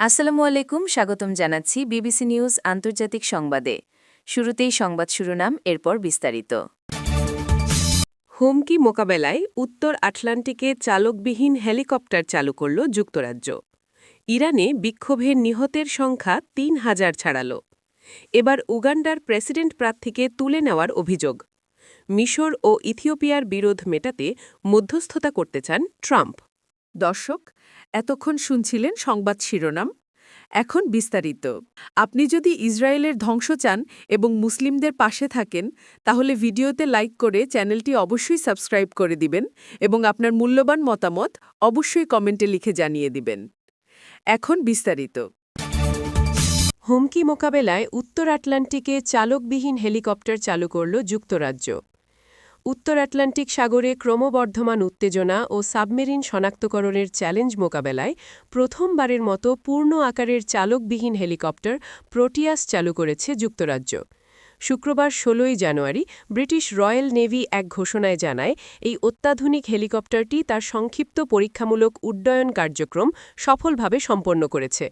আসসালামু আলাইকুম, স্বাগতম জানাচ্ছি বিবিসি নিউজ আন্তর্জাতিক সংবাদে। শুরুতেই সংবাদ শিরোনাম, এরপর বিস্তারিত। হুমকি মোকাবেলায় উত্তর আটলান্টিকে চালকবিহীন হেলিকপ্টার চালু করল যুক্তরাজ্য। ইরানে বিক্ষোভের নিহতের সংখ্যা তিন হাজার ছাড়াল। এবার উগান্ডার প্রেসিডেন্ট প্রার্থীকে তুলে নেওয়ার অভিযোগ। মিশর ও ইথিওপিয়ার বিরোধ মেটাতে মধ্যস্থতা করতে চান ট্রাম্প। দর্শক, এতক্ষণ শুনছিলেন সংবাদ শিরোনাম। এখন বিস্তারিত। আপনি যদি ইসরায়েলের ধ্বংস চান এবং মুসলিমদের পাশে থাকেন, তাহলে ভিডিওতে লাইক করে চ্যানেলটি অবশ্যই সাবস্ক্রাইব করে দিবেন এবং আপনার মূল্যবান মতামত অবশ্যই কমেন্টে লিখে জানিয়ে দিবেন। এখন বিস্তারিত। হুমকি মোকাবেলায় উত্তর আটলান্টিকে চালকবিহীন হেলিকপ্টার চালু করল যুক্তরাজ্য। উত্তর আটলান্টিক সাগরে ক্রমবর্ধমান উত্তেজনা ও সাবমেরিন শনাক্তকরণের চ্যালেঞ্জ মোকাবেলায় প্রথমবারের মতো পূর্ণ আকারের চালকবিহীন হেলিকপ্টার প্রোটিয়াস চালু করেছে যুক্তরাজ্য। শুক্রবার ১৬ই জানুয়ারি ব্রিটিশ রয়্যাল নেভি এক ঘোষণায় জানায়, এই অত্যাধুনিক হেলিকপ্টারটি তার সংক্ষিপ্ত পরীক্ষামূলক উড্ডয়ন কার্যক্রম সফলভাবে সম্পন্ন করেছে।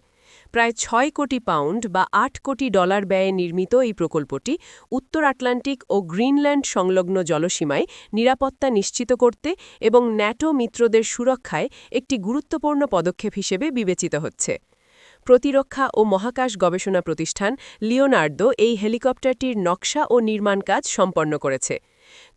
প্রায় ছয় কোটি পাউন্ড বা আট কোটি ডলার ব্যয়ে নির্মিত এই প্রকল্পটি উত্তর আটলান্টিক ও গ্রিনল্যান্ড সংলগ্ন জলসীমায় নিরাপত্তা নিশ্চিত করতে এবং ন্যাটো মিত্রদের সুরক্ষায় একটি গুরুত্বপূর্ণ পদক্ষেপ হিসেবে বিবেচিত হচ্ছে। প্রতিরক্ষা ও মহাকাশ গবেষণা প্রতিষ্ঠান লিওনার্দো এই হেলিকপ্টারটির নকশা ও নির্মাণ কাজ সম্পন্ন করেছে।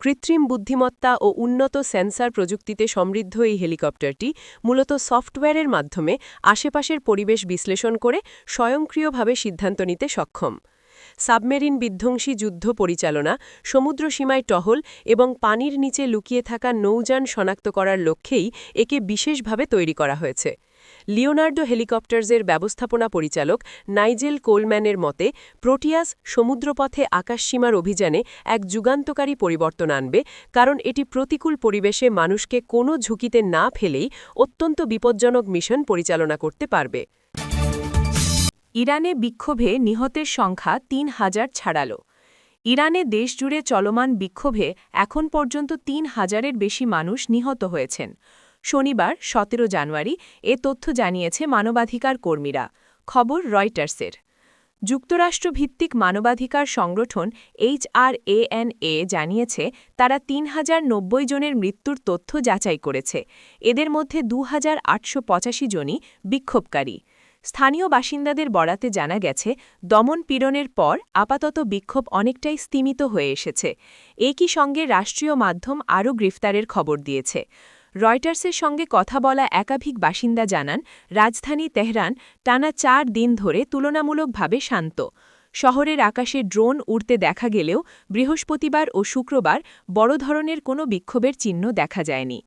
কৃত্রিম বুদ্ধিমত্তা ও উন্নত সেন্সার প্রযুক্তিতে সমৃদ্ধ এই হেলিকপ্টারটি মূলত সফটওয়্যারের মাধ্যমে আশেপাশের পরিবেশ বিশ্লেষণ করে স্বয়ংক্রিয়ভাবে সিদ্ধান্ত নিতে সক্ষম। সাবমেরিন বিধ্বংসী যুদ্ধ পরিচালনা, সমুদ্র সীমায় টহল এবং পানির নিচে লুকিয়ে থাকা নৌযান শনাক্ত করার লক্ষ্যেই একে বিশেষভাবে তৈরি করা হয়েছে। লিওনার্ডো হেলিকপ্টার্সের ব্যবস্থাপনা পরিচালক নাইজেল কোলম্যানের মতে, প্রোটিয়াস সমুদ্রপথে আকাশসীমার অভিযানে এক যুগান্তকারী পরিবর্তন আনবে, কারণ এটি প্রতিকূল পরিবেশে মানুষকে কোনো ঝুঁকিতে না ফেলেই অত্যন্ত বিপজ্জনক মিশন পরিচালনা করতে পারবে। ইরানে বিক্ষোভে নিহতের সংখ্যা তিন হাজার ছাড়াল। ইরানে দেশজুড়ে চলমান বিক্ষোভে এখন পর্যন্ত তিন হাজারের বেশি মানুষ নিহত হয়েছেন। শনিবার, সতেরো জানুয়ারি, এ তথ্য জানিয়েছে মানবাধিকার কর্মীরা। খবর রয়টার্সের। যুক্তরাষ্ট্রভিত্তিক মানবাধিকার সংগঠন এইচআরএএনএ জানিয়েছে, তারা তিন হাজার নব্বই জনের মৃত্যুর তথ্য যাচাই করেছে। এদের মধ্যে দু হাজার আটশো পঁচাশি জনই বিক্ষোভকারী। স্থানীয় বাসিন্দাদের বরাতে জানা গেছে, দমন পীড়নের পর আপাতত বিক্ষোভ অনেকটাই স্তিমিত হয়ে এসেছে। একই সঙ্গে রাষ্ট্রীয় মাধ্যম আরও গ্রেফতারের খবর দিয়েছে। রয়টার্সের সঙ্গে কথা বলা একাধিক বাসিন্দা জানান, রাজধানী তেহরান টানা চার দিন ধরে তুলনামূলকভাবে শান্ত। শহরের আকাশে ড্রোন উড়তে দেখা গেলেও বৃহস্পতিবার ও শুক্রবার বড় ধরনের কোনো বিক্ষোভের চিহ্ন দেখা যায়নি।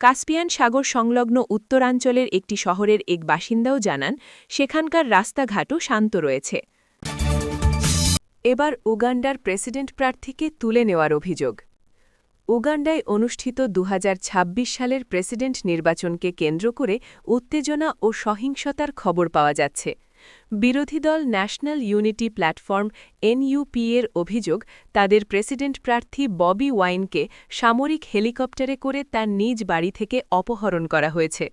কাস্পিয়ান সাগর সংলগ্ন উত্তরাঞ্চলের একটি শহরের এক বাসিন্দাও জানান, সেখানকার রাস্তাঘাটও শান্ত রয়েছে। এবার উগান্ডার প্রেসিডেন্ট প্রার্থীকে তুলে নেওয়ার অভিযোগ। উগান্ডায় অনুষ্ঠিত দু হাজার ছাব্বিশ সালের প্রেসিডেন্ট নির্বাচনকে কেন্দ্র করে উত্তেজনা ও সহিংসতার খবর পাওয়া যাচ্ছে। বিরোধী দল ন্যাশনাল ইউনিটি প্ল্যাটফর্ম এনইউপি এর অভিযোগ, তাদের প্রেসিডেন্ট প্রার্থী ববি ওয়াইনকে সামরিক হেলিকপ্টারে করে তার নিজ বাড়ি থেকে অপহরণ করা হয়েছে।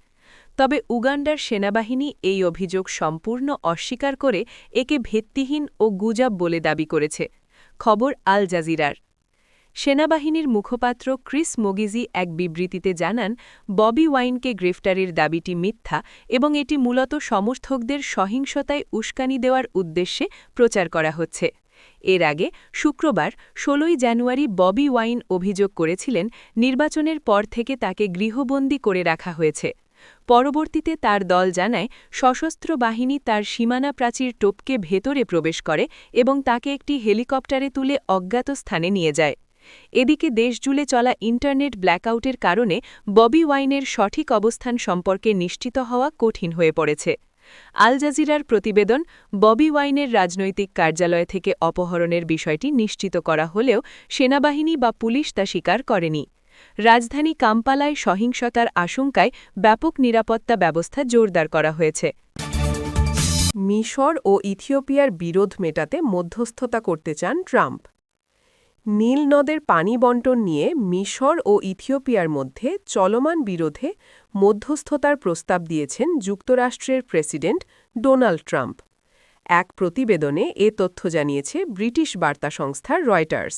তবে উগান্ডার সেনাবাহিনী এই অভিযোগ সম্পূর্ণ অস্বীকার করে একে ভিত্তিহীন ও গুজব বলে দাবি করেছে। খবর আল জাজিরার। সেনাবাহিনীর মুখপাত্র ক্রিস মোগিজি এক বিবৃতিতে জানান, ববি ওয়াইনকে গ্রেফতারের দাবিটি মিথ্যা এবং এটি মূলত সমর্থকদের সহিংসতায় উস্কানি দেওয়ার উদ্দেশ্যে প্রচার করা হচ্ছে। এর আগে শুক্রবার ১৬ই জানুয়ারি ববি ওয়াইন অভিযোগ করেছিলেন, নির্বাচনের পর থেকে তাকে গৃহবন্দী করে রাখা হয়েছে। পরবর্তীতে তার দল জানায়, সশস্ত্র বাহিনী তার সীমানা প্রাচীর টোপকে ভেতরে প্রবেশ করে এবং তাকে একটি হেলিকপ্টারে তুলে অজ্ঞাত স্থানে নিয়ে যায়। এদিকে দেশজুড়ে চলা ইন্টারনেট ব্ল্যাকআউটের কারণে ববি ওয়াইনের সঠিক অবস্থান সম্পর্কে নিশ্চিত হওয়া কঠিন হয়ে পড়েছে। আল জাজিরার প্রতিবেদন ববি ওয়াইনের রাজনৈতিক কার্যালয় থেকে অপহরণের বিষয়টি নিশ্চিত করা হলেও সেনাবাহিনী বা পুলিশ তা স্বীকার করেনি। রাজধানী কাম্পালায় সহিংসতার আশঙ্কায় ব্যাপক নিরাপত্তা ব্যবস্থা জোরদার করা হয়েছে। মিশর ও ইথিওপিয়ার বিরোধ মেটাতে মধ্যস্থতা করতে চান ট্রাম্প। নীল নদের পানি বন্টন নিয়ে মিশর ও ইথিওপিয়ার মধ্যে চলমান বিরোধে মধ্যস্থতার প্রস্তাব দিয়েছেন যুক্তরাষ্ট্রের প্রেসিডেন্ট ডোনাল্ড ট্রাম্প। এক প্রতিবেদনে এ তথ্য জানিয়েছে ব্রিটিশ বার্তা সংস্থা রয়টার্স।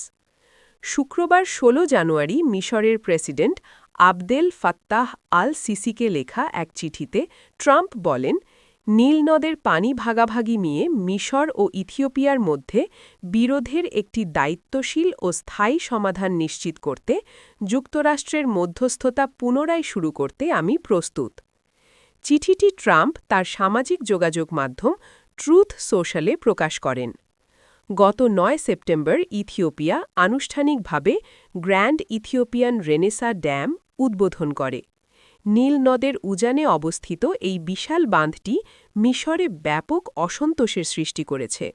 শুক্রবার ১৬ জানুয়ারি মিশরের প্রেসিডেন্ট আবদেল ফাত্তাহ আল সিসিকে লেখা এক চিঠিতে ট্রাম্প বলেন নীল নদের পানি ভাগাভাগি নিয়ে মিশর ও ইথিওপিয়ার মধ্যে বিরোধের একটি দায়িত্বশীল ও স্থায়ী সমাধান নিশ্চিত করতে যুক্তরাষ্ট্রের মধ্যস্থতা পুনরায় শুরু করতে আমি প্রস্তুত। চিঠিটি ট্রাম্প তার সামাজিক যোগাযোগ মাধ্যম ট্রুথ সোশ্যালে প্রকাশ করেন। গত নয় সেপ্টেম্বর ইথিওপিয়া আনুষ্ঠানিকভাবে গ্র্যান্ড ইথিওপিয়ান রেনেসা ড্যাম উদ্বোধন করে। নীল নদের উজানে অবস্থিত এই বিশাল বাঁধটি মিশরে ব্যাপক অসন্তোষের সৃষ্টি করেছে।